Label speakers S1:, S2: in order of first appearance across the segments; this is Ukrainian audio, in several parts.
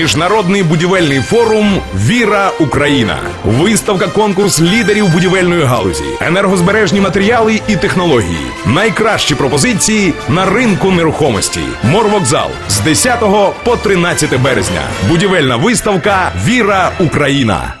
S1: Міжнародний будівельний форум Віра Україна. Виставка конкурс лідерів будівельної галузі, енергозбережні матеріали і технології. Найкращі пропозиції на ринку нерухомості. Морвокзал з 10 по 13 березня. Будівельна виставка Віра Україна.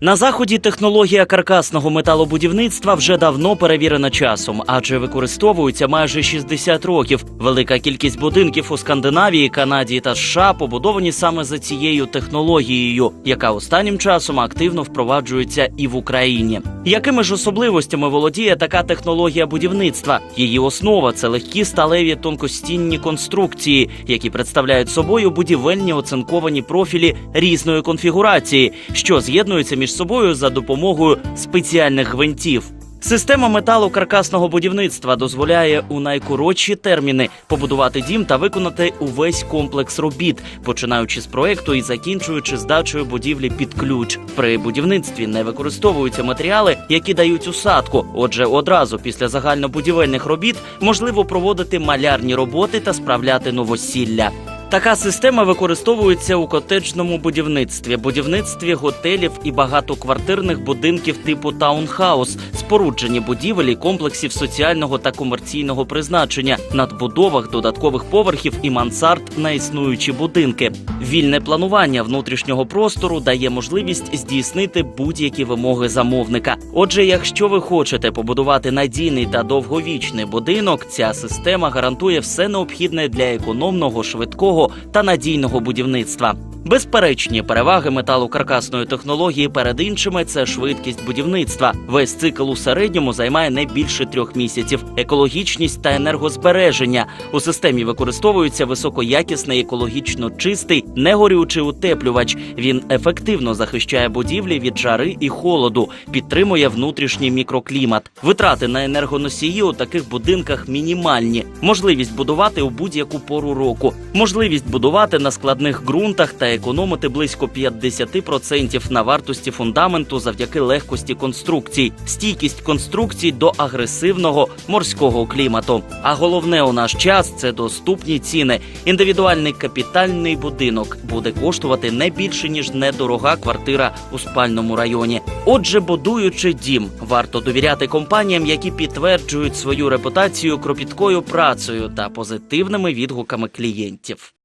S2: На заході технологія каркасного металобудівництва вже давно перевірена часом, адже використовується майже 60 років. Велика кількість будинків у Скандинавії, Канаді та США побудовані саме за цією технологією, яка останнім часом активно впроваджується і в Україні. Якими ж особливостями володіє така технологія будівництва? Її основа це легкі сталеві тонкостінні конструкції, які представляють собою будівельні оцинковані профілі різної конфігурації, що з'єднуються між собою за допомогою спеціальних гвинтів. Система металокаркасного будівництва дозволяє у найкоротші терміни побудувати дім та виконати увесь комплекс робіт, починаючи з проекту і закінчуючи здачею будівлі під ключ. При будівництві не використовуються матеріали, які дають усадку. Отже, одразу після загальнобудівельних робіт можливо проводити малярні роботи та справляти новосілля. Така система використовується у котеджному будівництві, будівництві готелів і багатоквартирних будинків типу таунхаус, спорудженні будівель комплексів соціального та комерційного призначення, надбудовах додаткових поверхів і мансард на існуючі будинки. Вільне планування внутрішнього простору дає можливість здійснити будь-які вимоги замовника. Отже, якщо ви хочете побудувати надійний та довговічний будинок, ця система гарантує все необхідне для економного, швидкого та надійного будівництва. Безперечні переваги металокаркасної технології перед іншими це швидкість будівництва. Весь цикл у середньому займає не більше трьох місяців. Екологічність та енергозбереження у системі використовується високоякісний екологічно чистий, негорючий утеплювач. Він ефективно захищає будівлі від жари і холоду, підтримує внутрішній мікроклімат. Витрати на енергоносії у таких будинках мінімальні. Можливість будувати у будь-яку пору року, можливість будувати на складних ґрунтах та економити близько 50% на вартості фундаменту завдяки легкості конструкцій, стійкість конструкцій до агресивного морського клімату. А головне у наш час це доступні ціни. Індивідуальний капітальний будинок буде коштувати не більше ніж недорога квартира у спальному районі. Отже, будуючи дім, варто довіряти компаніям, які підтверджують свою репутацію кропіткою працею та позитивними відгуками клієнтів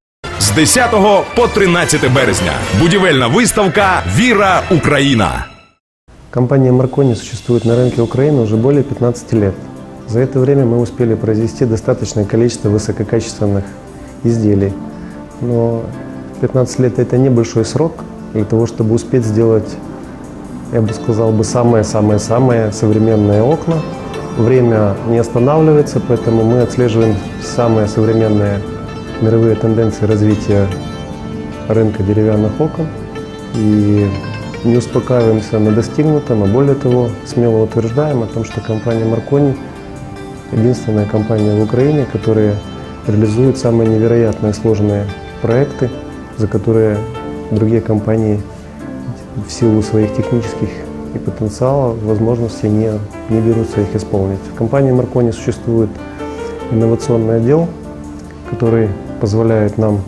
S1: З 10 по 13 березня. Будівельна виставка Віра Україна.
S3: Компания Маркони существует на рынке Украины уже более 15 лет. За это время мы успели произвести достаточное количество высококачественных изделий. Но 15 лет это небольшой срок для того, чтобы успеть сделать, я бы сказал бы, самые-самые-самые современные окна. Время не останавливается, поэтому мы отслеживаем самые современные мировые тенденции развития рынка деревянных окон и не успокаиваемся на достигнутом, а более того, смело утверждаем о том, что компания Маркони единственная компания в Украине, которая реализует самые невероятные сложные проекты, за которые другие компании в силу своих технических и потенциала, возможностей не, не берутся их исполнить. В компании Маркони существует инновационный отдел, который позволяет нам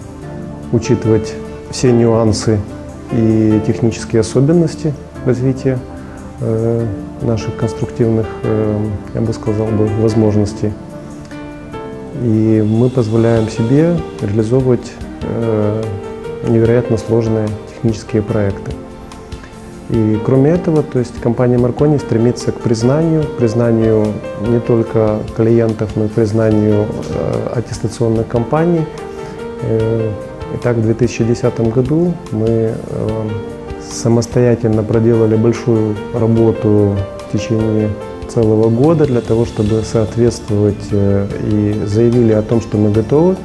S3: учитывать все нюансы и технические особенности развития э, наших конструктивных, э, я бы сказал бы, возможностей. И мы позволяем себе реализовывать э, невероятно сложные технические проекты. И кроме этого, то есть компания Маркони стремится к признанию, признанию не только клиентов, но и признанию э, аттестационных компаний. Э, Итак, в 2010 году мы э, самостоятельно проделали большую работу в течение целого года для того, чтобы соответствовать э, и заявили о том, что мы готовы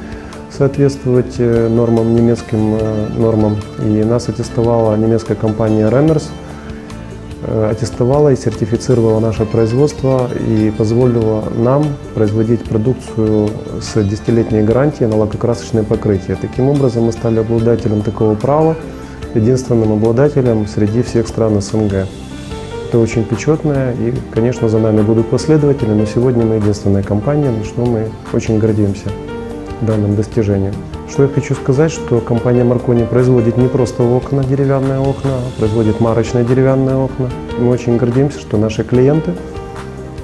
S3: соответствовать э, нормам, немецким э, нормам. И нас аттестовала немецкая компания Remers, э, аттестовала и сертифицировала наше производство и позволила нам производить продукцию с 10-летней гарантией на лакокрасочное покрытие. Таким образом, мы стали обладателем такого права, единственным обладателем среди всех стран СНГ. Это очень почетно, и, конечно, за нами будут последователи, но сегодня мы единственная компания, на что мы очень гордимся данным достижением. Что я хочу сказать, что компания Маркони производит не просто окна, деревянные окна, а производит марочные деревянные окна. Мы очень гордимся, что наши клиенты,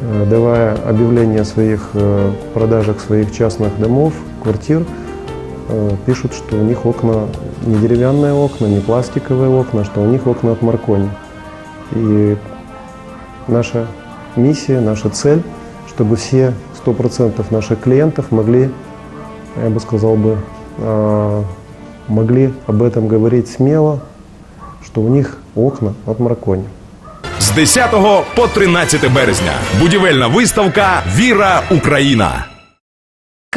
S3: э, давая объявление о своих э, продажах своих частных домов, квартир, э, пишут, что у них окна не деревянные окна, не пластиковые окна, что у них окна от Маркони. И наша миссия, наша цель, чтобы все 100% наших клиентов могли, я бы сказал бы, а, могли об этом говорить смело, что у них окна от Маркони.
S1: З 10 по 13 березня. Будівельна виставка Віра Україна.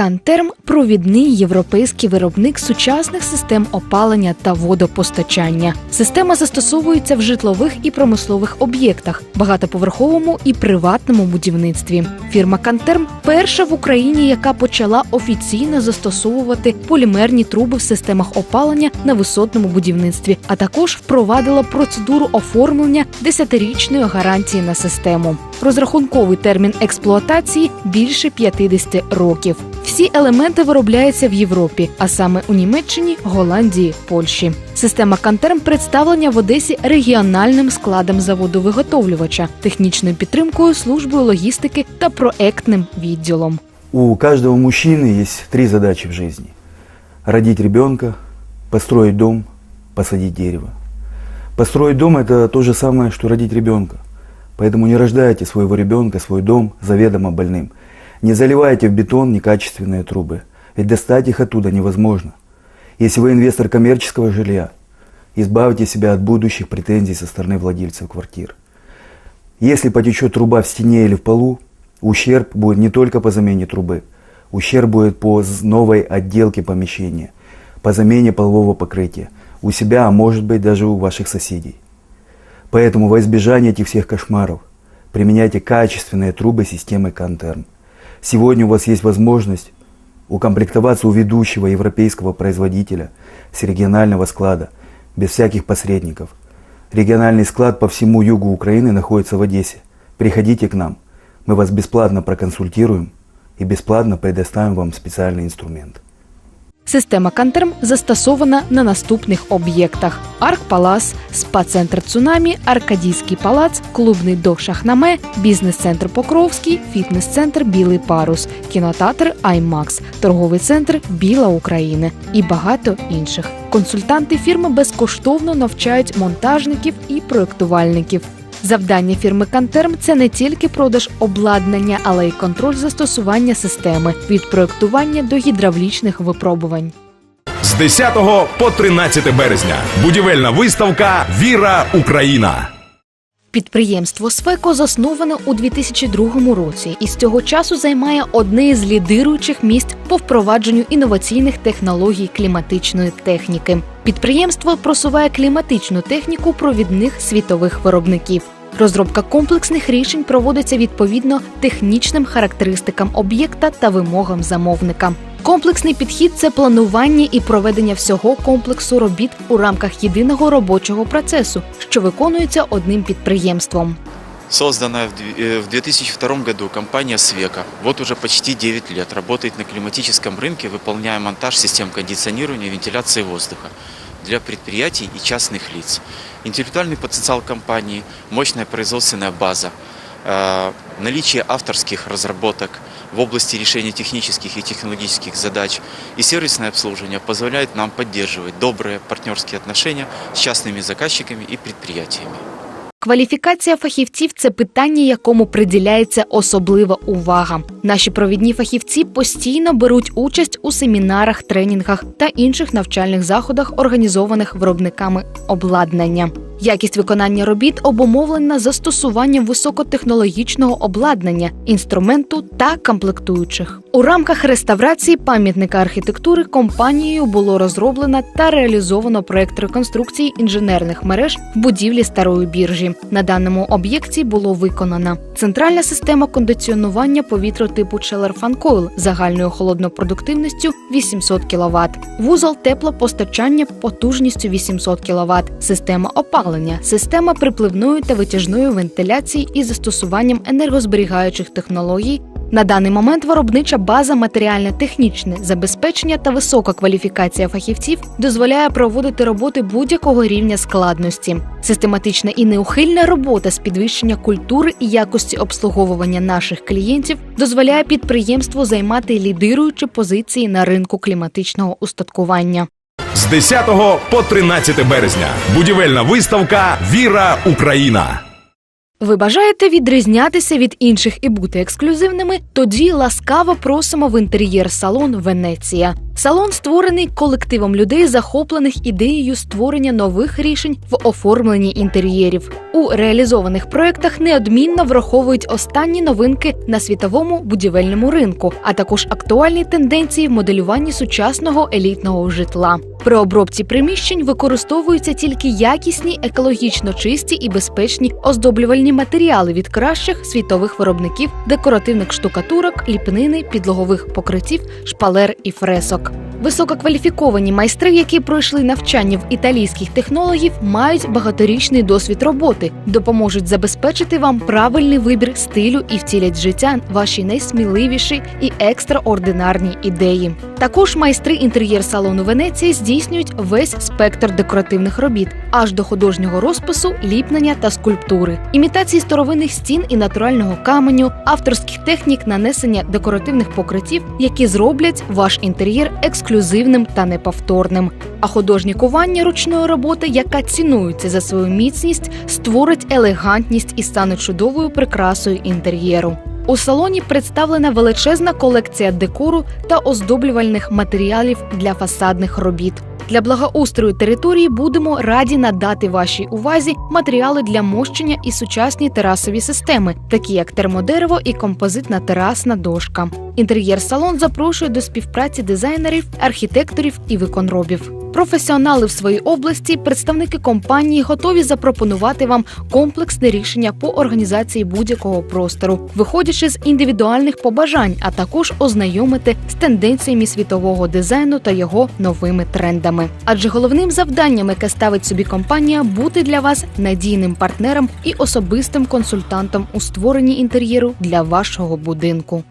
S4: Кантерм провідний європейський виробник сучасних систем опалення та водопостачання. Система застосовується в житлових і промислових об'єктах, багатоповерховому і приватному будівництві. Фірма Кантерм перша в Україні, яка почала офіційно застосовувати полімерні труби в системах опалення на висотному будівництві, а також впровадила процедуру оформлення десятирічної гарантії на систему. Розрахунковий термін експлуатації більше 50 років. Всі елементи виробляються в Європі, а саме у Німеччині, Голландії, Польщі. Система Кантерм представлення в Одесі регіональним складом заводу-виготовлювача, технічною підтримкою, службою логістики та проектним відділом.
S5: У каждого мужчины есть три задачи в жизни. Родить ребенка, построить дом, посадить дерево. Построить дом – это то же самое, что родить ребенка. Поэтому не рождайте своего ребенка, свой дом заведомо больным. Не заливайте в бетон некачественные трубы, ведь достать их оттуда невозможно. Если вы инвестор коммерческого жилья, избавьте себя от будущих претензий со стороны владельцев квартир. Если потечет труба в стене или в полу, ущерб будет не только по замене трубы, ущерб будет по новой отделке помещения, по замене полового покрытия, у себя, а может быть даже у ваших соседей. Поэтому во избежание этих всех кошмаров применяйте качественные трубы системы Кантерм. Сегодня у вас есть возможность укомплектоваться у ведущего европейского производителя с регионального склада, без всяких посредников. Региональный склад по всему югу Украины находится в Одессе. Приходите к нам. Мы вас бесплатно проконсультируем и бесплатно предоставим вам специальный инструмент.
S4: Система Кантерм застосована на наступних об'єктах: Арк-Палас, спа-центр Цунамі, Аркадійський палац, клубний док Шахнаме, бізнес-центр Покровський, фітнес-центр Білий Парус, кінотеатр Аймакс, торговий центр Біла України і багато інших. Консультанти фірми безкоштовно навчають монтажників і проєктувальників. Завдання фірми Кантерм це не тільки продаж обладнання, але й контроль застосування системи від проектування до гідравлічних випробувань.
S1: З 10 по 13 березня. Будівельна виставка Віра Україна.
S4: Підприємство Свеко засноване у 2002 році і з цього часу займає одне із лідируючих місць по впровадженню інноваційних технологій кліматичної техніки. Підприємство просуває кліматичну техніку провідних світових виробників. Розробка комплексних рішень проводиться відповідно технічним характеристикам об'єкта та вимогам замовника. Комплексний підхід це планування і проведення всього комплексу робіт у рамках єдиного робочого процесу, що виконується одним підприємством.
S6: Созданная в дви- э, в 2002 году компания «Свека» вот уже почти 9 лет работает на климатическом рынке, выполняя монтаж систем кондиционирования и вентиляции воздуха для предприятий и частных лиц. Интеллектуальный потенциал компании, мощная производственная база, э, наличие авторских разработок в области решения технических и технологических задач и сервисное обслуживание позволяет нам поддерживать добрые партнерские отношения с частными заказчиками и предприятиями.
S4: Кваліфікація фахівців це питання, якому приділяється особлива увага. Наші провідні фахівці постійно беруть участь у семінарах, тренінгах та інших навчальних заходах, організованих виробниками обладнання. Якість виконання робіт обумовлена застосуванням високотехнологічного обладнання, інструменту та комплектуючих. У рамках реставрації пам'ятника архітектури компанією було розроблено та реалізовано проект реконструкції інженерних мереж в будівлі старої біржі. На даному об'єкті було виконано центральна система кондиціонування повітря типу Fan загальною холоднопродуктивністю 800 кВт, вузол теплопостачання потужністю 800 кВт, система опалення, система припливної та витяжної вентиляції із застосуванням енергозберігаючих технологій На даний момент виробнича база, матеріально-технічне забезпечення та висока кваліфікація фахівців дозволяє проводити роботи будь-якого рівня складності. Систематична і неухильна робота з підвищення культури і якості обслуговування наших клієнтів дозволяє підприємству займати лідируючі позиції на ринку кліматичного устаткування.
S1: З 10 по 13 березня. Будівельна виставка Віра Україна.
S4: Ви бажаєте відрізнятися від інших і бути ексклюзивними? Тоді ласкаво просимо в інтер'єр-салон Венеція. Салон створений колективом людей, захоплених ідеєю створення нових рішень в оформленні інтер'єрів. У реалізованих проєктах неодмінно враховують останні новинки на світовому будівельному ринку, а також актуальні тенденції в моделюванні сучасного елітного житла. При обробці приміщень використовуються тільки якісні, екологічно чисті і безпечні оздоблювальні матеріали від кращих світових виробників декоративних штукатурок, ліпнини, підлогових покриттів, шпалер і фресок. Висококваліфіковані майстри, які пройшли навчання в італійських технологів, мають багаторічний досвід роботи, допоможуть забезпечити вам правильний вибір стилю і втілять життя ваші найсміливіші і екстраординарні ідеї. Також майстри інтер'єр-салону Венеції здійснюють весь спектр декоративних робіт, аж до художнього розпису, ліпнення та скульптури, імітації старовинних стін і натурального каменю, авторських технік нанесення декоративних покриттів, які зроблять ваш інтер'єр ексклюзивним та неповторним. А художнє кування ручної роботи, яка цінується за свою міцність, створить елегантність і стане чудовою прикрасою інтер'єру. У салоні представлена величезна колекція декору та оздоблювальних матеріалів для фасадних робіт. Для благоустрою території будемо раді надати вашій увазі матеріали для мощення і сучасні терасові системи, такі як термодерево і композитна терасна дошка. Інтер'єр-салон запрошує до співпраці дизайнерів, архітекторів і виконробів. Професіонали в своїй області, представники компанії готові запропонувати вам комплексне рішення по організації будь-якого простору, виходячи з індивідуальних побажань, а також ознайомити з тенденціями світового дизайну та його новими трендами. Адже головним завданням, яке ставить собі компанія, бути для вас надійним партнером і особистим консультантом у створенні інтер'єру для вашого будинку.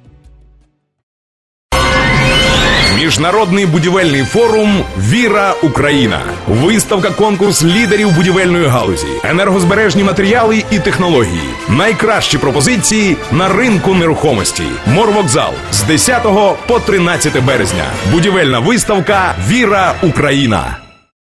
S1: Міжнародний будівельний форум Віра Україна. Виставка конкурс лідерів будівельної галузі, енергозбережні матеріали і технології. Найкращі пропозиції на ринку нерухомості. Морвокзал з 10 по 13 березня. Будівельна виставка Віра Україна.